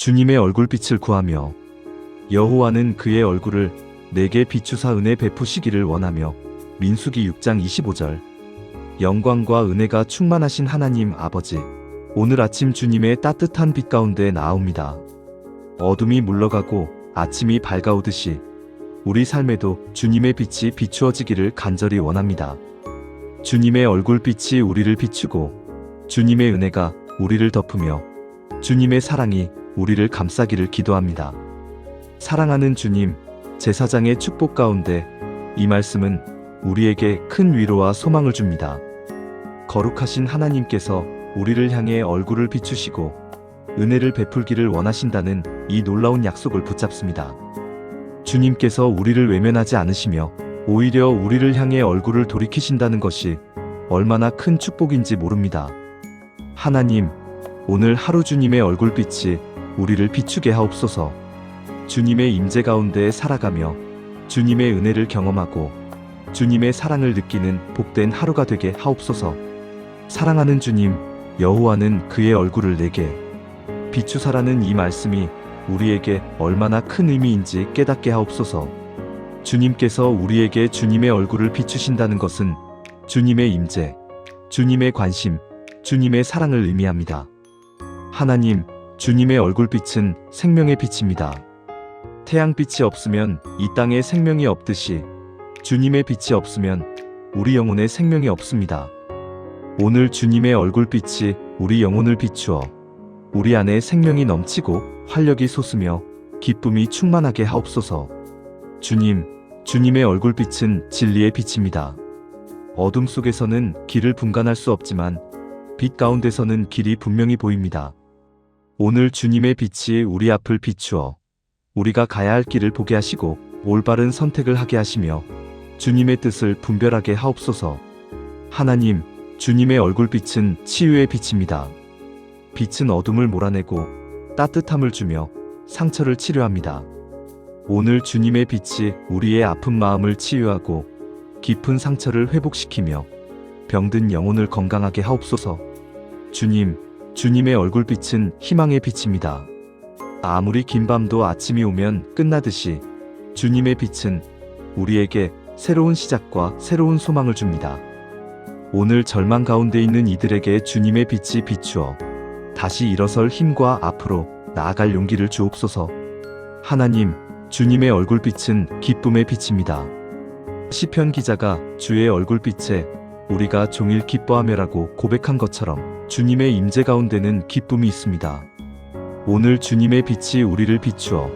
주님의 얼굴빛을 구하며 여호와는 그의 얼굴을 내게 비추사 은혜 베푸시기를 원하며 민수기 6장 25절 영광과 은혜가 충만하신 하나님 아버지 오늘 아침 주님의 따뜻한 빛 가운데 나옵니다. 어둠이 물러가고 아침이 밝아오듯이 우리 삶에도 주님의 빛이 비추어지기를 간절히 원합니다. 주님의 얼굴빛이 우리를 비추고 주님의 은혜가 우리를 덮으며 주님의 사랑이 우리를 감싸기를 기도합니다. 사랑하는 주님, 제사장의 축복 가운데 이 말씀은 우리에게 큰 위로와 소망을 줍니다. 거룩하신 하나님께서 우리를 향해 얼굴을 비추시고 은혜를 베풀기를 원하신다는 이 놀라운 약속을 붙잡습니다. 주님께서 우리를 외면하지 않으시며 오히려 우리를 향해 얼굴을 돌이키신다는 것이 얼마나 큰 축복인지 모릅니다. 하나님, 오늘 하루 주님의 얼굴빛이 우리를 비추게 하옵소서. 주님의 임재 가운데 살아가며 주님의 은혜를 경험하고 주님의 사랑을 느끼는 복된 하루가 되게 하옵소서. 사랑하는 주님, 여호와는 그의 얼굴을 내게 비추사라는 이 말씀이 우리에게 얼마나 큰 의미인지 깨닫게 하옵소서. 주님께서 우리에게 주님의 얼굴을 비추신다는 것은 주님의 임재, 주님의 관심, 주님의 사랑을 의미합니다. 하나님, 주님의 얼굴빛은 생명의 빛입니다. 태양빛이 없으면 이 땅에 생명이 없듯이 주님의 빛이 없으면 우리 영혼에 생명이 없습니다. 오늘 주님의 얼굴빛이 우리 영혼을 비추어 우리 안에 생명이 넘치고 활력이 솟으며 기쁨이 충만하게 하옵소서. 주님, 주님의 얼굴빛은 진리의 빛입니다. 어둠 속에서는 길을 분간할 수 없지만 빛 가운데서는 길이 분명히 보입니다. 오늘 주님의 빛이 우리 앞을 비추어 우리가 가야 할 길을 보게 하시고 올바른 선택을 하게 하시며 주님의 뜻을 분별하게 하옵소서. 하나님, 주님의 얼굴빛은 치유의 빛입니다. 빛은 어둠을 몰아내고 따뜻함을 주며 상처를 치료합니다. 오늘 주님의 빛이 우리의 아픈 마음을 치유하고 깊은 상처를 회복시키며 병든 영혼을 건강하게 하옵소서. 주님, 주님의 얼굴빛은 희망의 빛입니다. 아무리 긴 밤도 아침이 오면 끝나듯이 주님의 빛은 우리에게 새로운 시작과 새로운 소망을 줍니다. 오늘 절망 가운데 있는 이들에게 주님의 빛이 비추어 다시 일어설 힘과 앞으로 나아갈 용기를 주옵소서. 하나님, 주님의 얼굴빛은 기쁨의 빛입니다. 시편 기자가 주의 얼굴빛에 우리가 종일 기뻐하며라고 고백한 것처럼 주님의 임재 가운데는 기쁨이 있습니다. 오늘 주님의 빛이 우리를 비추어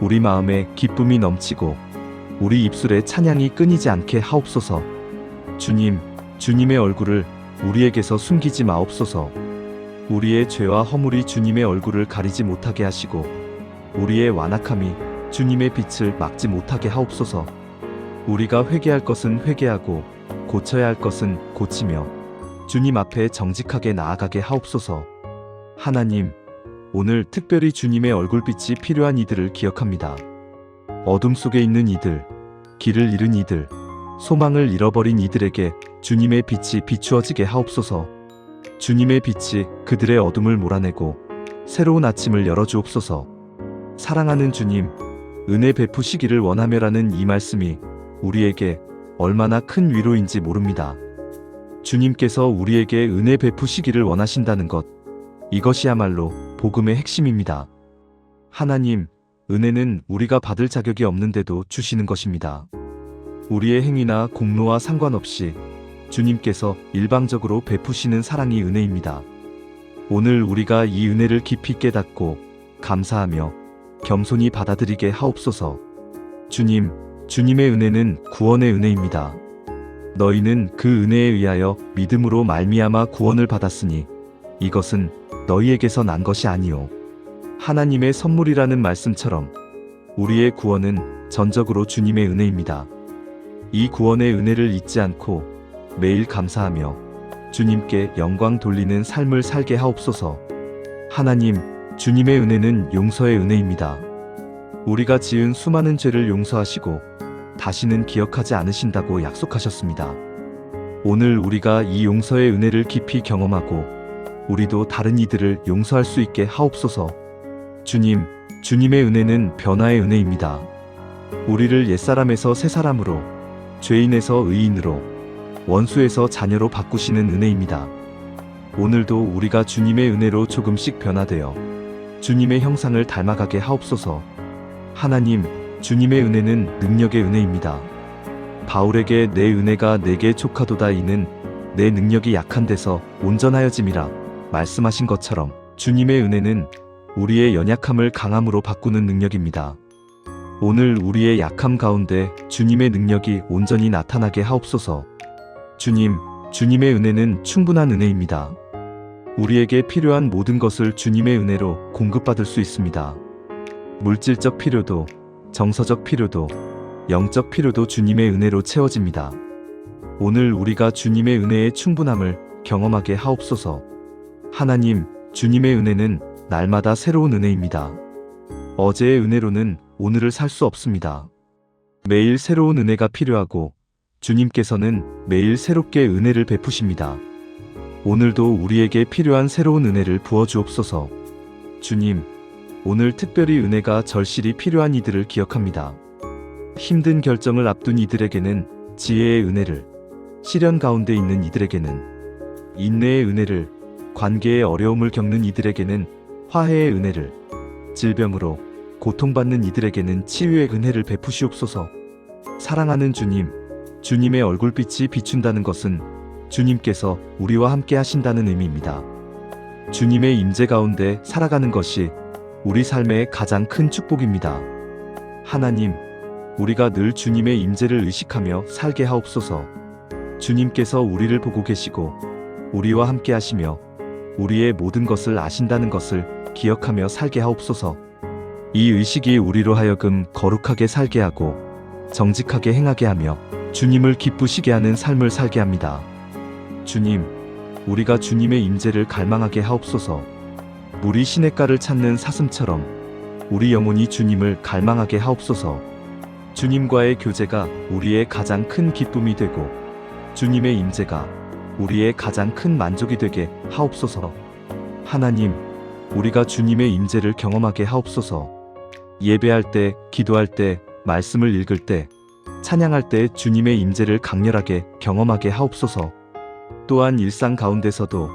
우리 마음에 기쁨이 넘치고 우리 입술에 찬양이 끊이지 않게 하옵소서. 주님, 주님의 얼굴을 우리에게서 숨기지 마옵소서. 우리의 죄와 허물이 주님의 얼굴을 가리지 못하게 하시고 우리의 완악함이 주님의 빛을 막지 못하게 하옵소서. 우리가 회개할 것은 회개하고 고쳐야 할 것은 고치며 주님 앞에 정직하게 나아가게 하옵소서. 하나님, 오늘 특별히 주님의 얼굴빛이 필요한 이들을 기억합니다. 어둠 속에 있는 이들, 길을 잃은 이들, 소망을 잃어버린 이들에게 주님의 빛이 비추어지게 하옵소서. 주님의 빛이 그들의 어둠을 몰아내고 새로운 아침을 열어주옵소서. 사랑하는 주님, 은혜 베푸시기를 원하며라는 이 말씀이 우리에게 얼마나 큰 위로인지 모릅니다. 주님께서 우리에게 은혜 베푸시기를 원하신다는 것, 이것이야말로 복음의 핵심입니다. 하나님, 은혜는 우리가 받을 자격이 없는데도 주시는 것입니다. 우리의 행위나 공로와 상관없이 주님께서 일방적으로 베푸시는 사랑이 은혜입니다. 오늘 우리가 이 은혜를 깊이 깨닫고 감사하며 겸손히 받아들이게 하옵소서. 주님, 주님의 은혜는 구원의 은혜입니다. 너희는 그 은혜에 의하여 믿음으로 말미암아 구원을 받았으니 이것은 너희에게서 난 것이 아니요 하나님의 선물이라는 말씀처럼 우리의 구원은 전적으로 주님의 은혜입니다. 이 구원의 은혜를 잊지 않고 매일 감사하며 주님께 영광 돌리는 삶을 살게 하옵소서. 하나님, 주님의 은혜는 용서의 은혜입니다. 우리가 지은 수많은 죄를 용서하시고 다시는 기억하지 않으신다고 약속하셨습니다. 오늘 우리가 이 용서의 은혜를 깊이 경험하고 우리도 다른 이들을 용서할 수 있게 하옵소서. 주님, 주님의 은혜는 변화의 은혜입니다. 우리를 옛사람에서 새사람으로, 죄인에서 의인으로, 원수에서 자녀로 바꾸시는 은혜입니다. 오늘도 우리가 주님의 은혜로 조금씩 변화되어 주님의 형상을 닮아가게 하옵소서. 하나님, 주님의 은혜는 능력의 은혜입니다. 바울에게 내 은혜가 내게 족하도다 이는 내 능력이 약한 데서 온전하여짐이라 말씀하신 것처럼 주님의 은혜는 우리의 연약함을 강함으로 바꾸는 능력입니다. 오늘 우리의 약함 가운데 주님의 능력이 온전히 나타나게 하옵소서. 주님, 주님의 은혜는 충분한 은혜입니다. 우리에게 필요한 모든 것을 주님의 은혜로 공급받을 수 있습니다. 물질적 필요도, 정서적 필요도, 영적 필요도 주님의 은혜로 채워집니다. 오늘 우리가 주님의 은혜의 충분함을 경험하게 하옵소서. 하나님, 주님의 은혜는 날마다 새로운 은혜입니다. 어제의 은혜로는 오늘을 살 수 없습니다. 매일 새로운 은혜가 필요하고 주님께서는 매일 새롭게 은혜를 베푸십니다. 오늘도 우리에게 필요한 새로운 은혜를 부어 주옵소서. 주님, 오늘 특별히 은혜가 절실히 필요한 이들을 기억합니다. 힘든 결정을 앞둔 이들에게는 지혜의 은혜를, 시련 가운데 있는 이들에게는 인내의 은혜를, 관계의 어려움을 겪는 이들에게는 화해의 은혜를, 질병으로 고통받는 이들에게는 치유의 은혜를 베푸시옵소서. 사랑하는 주님, 주님의 얼굴빛이 비춘다는 것은 주님께서 우리와 함께 하신다는 의미입니다. 주님의 임재 가운데 살아가는 것이 우리 삶의 가장 큰 축복입니다. 하나님, 우리가 늘 주님의 임재를 의식하며 살게 하옵소서. 주님께서 우리를 보고 계시고 우리와 함께 하시며 우리의 모든 것을 아신다는 것을 기억하며 살게 하옵소서. 이 의식이 우리로 하여금 거룩하게 살게 하고 정직하게 행하게 하며 주님을 기쁘시게 하는 삶을 살게 합니다. 주님, 우리가 주님의 임재를 갈망하게 하옵소서. 물이 시냇가를 찾는 사슴처럼 우리 영혼이 주님을 갈망하게 하옵소서. 주님과의 교제가 우리의 가장 큰 기쁨이 되고 주님의 임재가 우리의 가장 큰 만족이 되게 하옵소서. 하나님, 우리가 주님의 임재를 경험하게 하옵소서. 예배할 때, 기도할 때, 말씀을 읽을 때, 찬양할 때 주님의 임재를 강렬하게 경험하게 하옵소서. 또한 일상 가운데서도,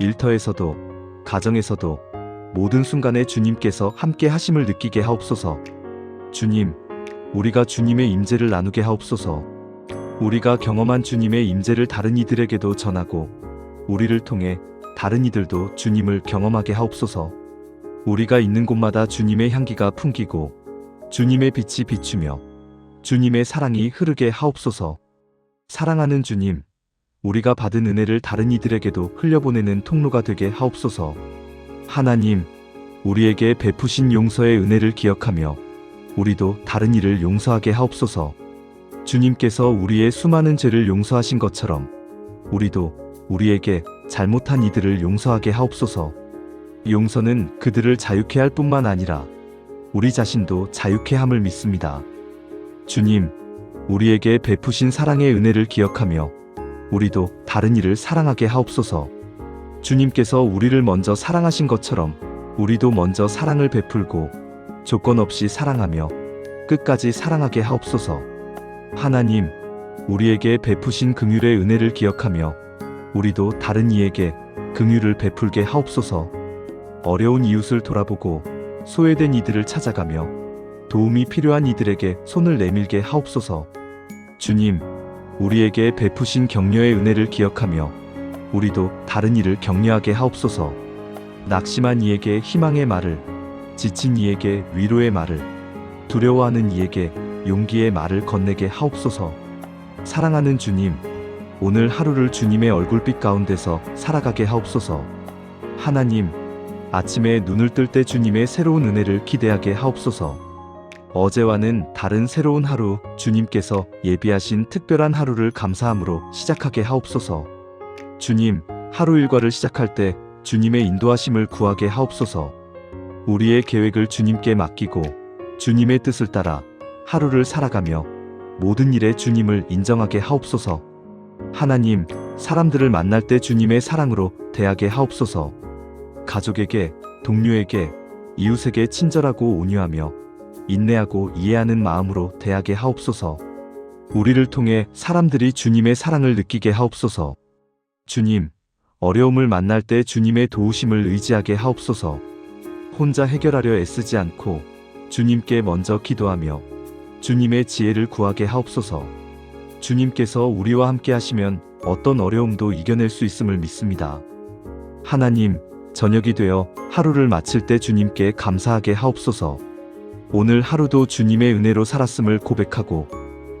일터에서도, 가정에서도 모든 순간에 주님께서 함께 하심을 느끼게 하옵소서. 주님, 우리가 주님의 임재를 나누게 하옵소서. 우리가 경험한 주님의 임재를 다른 이들에게도 전하고 우리를 통해 다른 이들도 주님을 경험하게 하옵소서. 우리가 있는 곳마다 주님의 향기가 풍기고 주님의 빛이 비추며 주님의 사랑이 흐르게 하옵소서. 사랑하는 주님, 우리가 받은 은혜를 다른 이들에게도 흘려보내는 통로가 되게 하옵소서. 하나님, 우리에게 베푸신 용서의 은혜를 기억하며 우리도 다른 이를 용서하게 하옵소서. 주님께서 우리의 수많은 죄를 용서하신 것처럼 우리도 우리에게 잘못한 이들을 용서하게 하옵소서. 용서는 그들을 자유케 할 뿐만 아니라 우리 자신도 자유케 함을 믿습니다. 주님, 우리에게 베푸신 사랑의 은혜를 기억하며 우리도 다른 이를 사랑하게 하옵소서. 주님께서 우리를 먼저 사랑하신 것처럼 우리도 먼저 사랑을 베풀고 조건 없이 사랑하며 끝까지 사랑하게 하옵소서. 하나님, 우리에게 베푸신 긍휼의 은혜를 기억하며 우리도 다른 이에게 긍휼을 베풀게 하옵소서. 어려운 이웃을 돌아보고 소외된 이들을 찾아가며 도움이 필요한 이들에게 손을 내밀게 하옵소서. 주님, 우리에게 베푸신 격려의 은혜를 기억하며 우리도 다른 이를 격려하게 하옵소서. 낙심한 이에게 희망의 말을, 지친 이에게 위로의 말을, 두려워하는 이에게 용기의 말을 건네게 하옵소서. 사랑하는 주님, 오늘 하루를 주님의 얼굴빛 가운데서 살아가게 하옵소서. 하나님, 아침에 눈을 뜰 때 주님의 새로운 은혜를 기대하게 하옵소서. 어제와는 다른 새로운 하루, 주님께서 예비하신 특별한 하루를 감사함으로 시작하게 하옵소서. 주님, 하루 일과를 시작할 때 주님의 인도하심을 구하게 하옵소서. 우리의 계획을 주님께 맡기고 주님의 뜻을 따라 하루를 살아가며 모든 일에 주님을 인정하게 하옵소서. 하나님, 사람들을 만날 때 주님의 사랑으로 대하게 하옵소서. 가족에게, 동료에게, 이웃에게 친절하고 온유하며 인내하고 이해하는 마음으로 대하게 하옵소서. 우리를 통해 사람들이 주님의 사랑을 느끼게 하옵소서. 주님, 어려움을 만날 때 주님의 도우심을 의지하게 하옵소서. 혼자 해결하려 애쓰지 않고 주님께 먼저 기도하며 주님의 지혜를 구하게 하옵소서. 주님께서 우리와 함께 하시면 어떤 어려움도 이겨낼 수 있음을 믿습니다. 하나님, 저녁이 되어 하루를 마칠 때 주님께 감사하게 하옵소서. 오늘 하루도 주님의 은혜로 살았음을 고백하고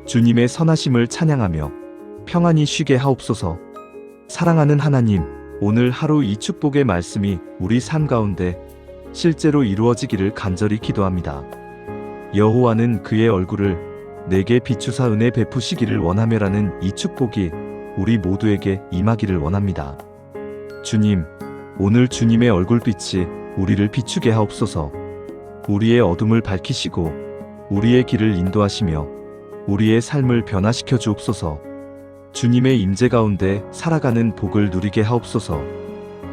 주님의 선하심을 찬양하며 평안히 쉬게 하옵소서. 사랑하는 하나님, 오늘 하루 이 축복의 말씀이 우리 삶 가운데 실제로 이루어지기를 간절히 기도합니다. 여호와는 그의 얼굴을 내게 비추사 은혜 베푸시기를 원하며라는 이 축복이 우리 모두에게 임하기를 원합니다. 주님, 오늘 주님의 얼굴빛이 우리를 비추게 하옵소서. 우리의 어둠을 밝히시고 우리의 길을 인도하시며 우리의 삶을 변화시켜 주옵소서. 주님의 임재 가운데 살아가는 복을 누리게 하옵소서.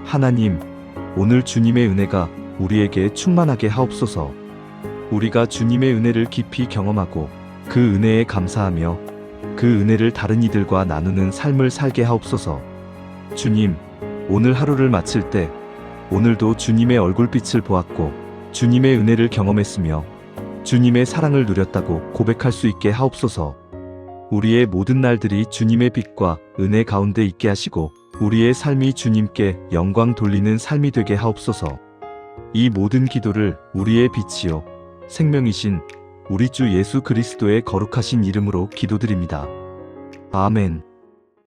하나님, 오늘 주님의 은혜가 우리에게 충만하게 하옵소서. 우리가 주님의 은혜를 깊이 경험하고 그 은혜에 감사하며 그 은혜를 다른 이들과 나누는 삶을 살게 하옵소서. 주님, 오늘 하루를 마칠 때 오늘도 주님의 얼굴빛을 보았고 주님의 은혜를 경험했으며 주님의 사랑을 누렸다고 고백할 수 있게 하옵소서. 우리의 모든 날들이 주님의 빛과 은혜 가운데 있게 하시고 우리의 삶이 주님께 영광 돌리는 삶이 되게 하옵소서. 이 모든 기도를 우리의 빛이요 생명이신 우리 주 예수 그리스도의 거룩하신 이름으로 기도드립니다. 아멘.